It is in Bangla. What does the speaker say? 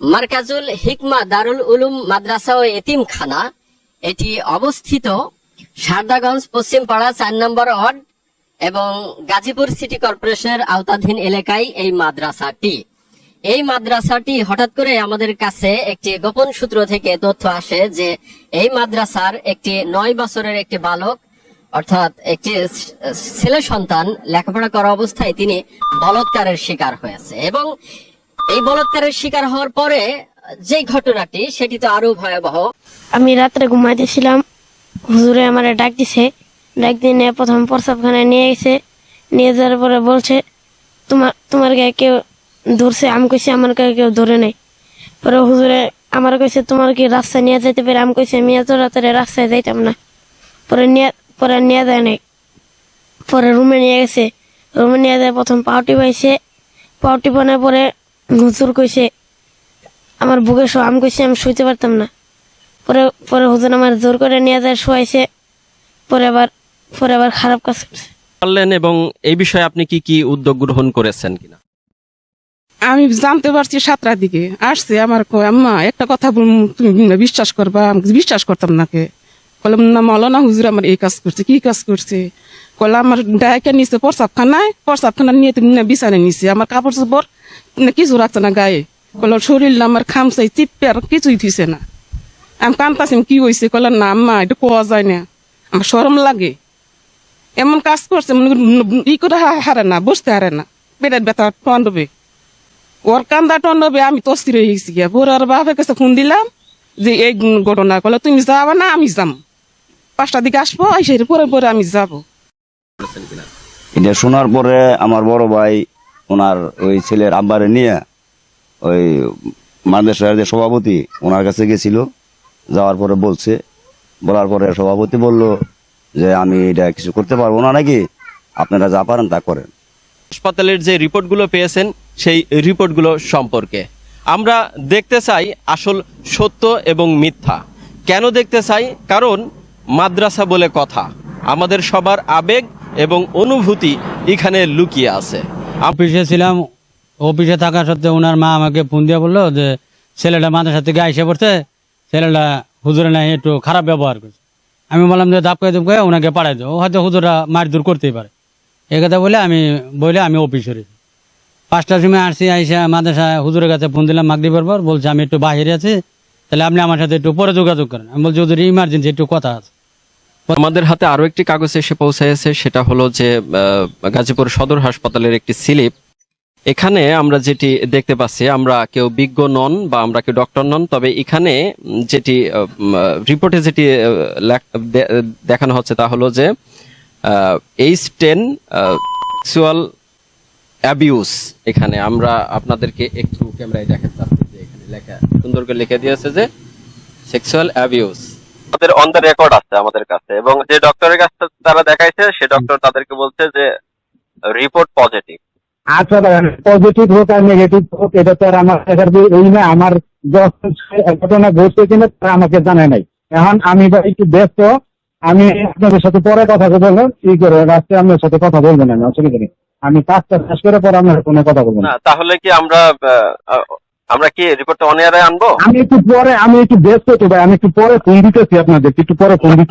মার্কাজুল হিকমা দারুল উলুম মাদ্রাসা ও এতিমখানা। এটি অবস্থিত সারদাগঞ্জ পশ্চিম পাড়া চার নম্বর ওয়ার্ড এবং গাজীপুর সিটি কর্পোরেশনের আওতাধীন এলাকায় এই মাদ্রাসাটি। এই মাদ্রাসাটি হঠাৎ করে আমাদের কাছে একটি গোপন সূত্র থেকে তথ্য আসে যে এই মাদ্রাসার একটি নয় বছরের একটি বালক, অর্থাৎ একটি ছেলে সন্তান লেখাপড়া করা অবস্থায় তিনি বলৎকারের শিকার হয়েছে এবং এই বলৎকারের শিকার হওয়ার পরে যে ঘটনাটি, সেটি তো আরও ভয়াবহ। আমি রাত্রে ঘুমাইতেছিলাম। হুজুরে আমারে ডাক দিছে। ডাক দিয়ে নিয়ে প্রথম প্রসাবখানায় নিয়ে গেছে। নিয়ে যাওয়ার পরে বলছে, তোমার তোমার গায়ে কেউ ধরছে? আমি কইছি, আমার গায়ে কেউ ধরে নাই। পরে হুজুরে আমার কইছে, তোমার কি রাস্তায় নিয়ে যাইতে পারে? আমি কইছি, আমি এত রাত্রে রাস্তায় যাইতাম না। পরে নিয়ে পরে নিয়ে যায় নাই। পরে রুমে নিয়ে গেছে। রুমে নিয়ে যায়, প্রথম পাউটি পাইছে পাউটি বানার পরে হুজুর কইছে আমার বুকে আমি কইছি আমি শুইতে পারতাম না। পরে পরে হুজুর আমার জোর করে নিয়ে যায় শুয়াইছে। পরে আবার পরে আবার খারাপ কাজ করছে। পারলেন এবং এই বিষয়ে আপনি কি কি উদ্যোগ গ্রহণ করেছেন কিনা? আমি জানতে পারছি সাতটার দিকে। আসছে আমার কয় আম্মা একটা কথা বলুন, তুমি বিশ্বাস করবা? আমি বিশ্বাস করতাম নাকে কলাম না মৌলানা হুজুর আমার এই কাজ করছে, কি কাজ করছে? কলাম আমার ডায়কে নিচে প্রসাব খানা নিয়ে তুমি না বিছানে নিছে, আমার কাপড় চোপড় না কিছু রাখছে না গায়ে। কল শরীর না আমার খামসাই চিপে আর কিছুই থুইছে না। আমি কান্তাছি কি হয়েছে কলাম না, আম্মা, এটা কোয়া যায় না। আমার সরম লাগে। এমন কাজ করছে, মনে ই করে হারে না, বসতে হারে না। পেটের ব্যথা টন্ডবে ওর কান্দা টন্ডবে আমি তস্তির হয়ে গেছি গিয়া। পরে আর বাপের কাছে ফোন দিলাম যে এই ঘটনা। করলে তুমি যাবা না, আমি যাম। পাঁচটা দিকে আসব এসে পরে পরে আমি যাব। এটা শোনার পরে আমার বড় ভাই ওনার ওই ছেলের আব্বারে নিয়ে ওই মাদ্রাসার যে সভাপতি ওনার কাছে গেছিল। যাওয়ার পরে বলছে বলার পরে সভাপতি বলল যে আমি এটা কিছু করতে পারব না নাকি? আপনারা যা পারেন তা করেন। হাসপাতালের যে রিপোর্টগুলো পেয়েছেন সেই রিপোর্টগুলো সম্পর্কে। আমরা দেখতে চাই আসল সত্য এবং মিথ্যা। কেন দেখতে চাই? কারণ মাদ্রাসা বলে কথা। আমাদের সবার আবেগ এবং অনুভূতি এখানে লুকিয়ে আছে। অফিসে ছিলাম, অফিসে থাকা সত্ত্বেও ওনার মা আমাকে ফোন দিয়ে বলল যে, ছেলেটা মাদ্রাসা থেকে আইসে পড়ছে, ছেলেটা হুজুরে নাই, একটু খারাপ ব্যবহার করছে। আমি বললাম যে ধাপকে দাপকে ওনাকে পাঠাই দেবো হয়তো হুজুরা মার দূর করতেই পারে। এই কথা বলে আমি বলে আমি অফিসে পাঁচটার সময় আসছি, আইসা মাদ্রাসা হুজুরের কাছে ফোন দিলাম মাগরিবের পর, বলছে, আমি একটু বাহিরে আছি, তাহলে আপনি আমার সাথে একটু পরে যোগাযোগ করেন। আমি বলছি, হুজুর ইমার্জেন্সি একটু কথা আছে। আমাদের হাতে আরও একটি কাগজ এসে পৌঁছাইছে সেটা হলো যে গাজীপুর সদর হাসপাতালের একটি স্লিপ। এখানে আমরা যেটি দেখতে পাচ্ছি, আমরা কেউ বিজ্ঞ নন বা আমরা কেউ ডক্টর নন, তবে এখানে যেটি রিপোর্টে যেটি দেখানো হচ্ছে তা হলো যে এইচ টেন সেক্সুয়াল অ্যাবিউস এখানে। আমরা আপনাদেরকে একটু ক্যামেরায় দেখাতে চাচ্ছি যে এখানে লেখা, সুন্দর করে লিখে দিয়েছে যে সেক্সুয়াল অ্যাবিউস আমাদের অন দ্য রেকর্ড আছে আমাদের কাছে এবং যে ডক্টরের কাছে তারা দেখাইছে সে ডক্টর তাদেরকে বলছে যে রিপোর্ট পজিটিভ আচ্ছা পজিটিভ হোক আর নেগেটিভ হোক এটা তো আর আমার দেখার এই না আমার ঘটনা ঘটছে কিনা তারা আমাকে জানায় নাই। এখন আমি বা একটু ব্যস্ত আমি আপনাদের সাথে পরে কথা বলব কি করে রাত্রে আপনার সাথে কথা বলব না আমি অসুবিধা নেই। আমি কাজটা শেষ করে পরে আপনার কথা বলব না। তাহলে কি আমরা আমরা কি রিপোর্টটা অন এয়ারে আনব? আমি একটু পরে, আমি একটু ব্যস্ত তো ভাই, আমি একটু পরে ফোন দিতেছি আপনাদের একটু পরে ফোন দিতে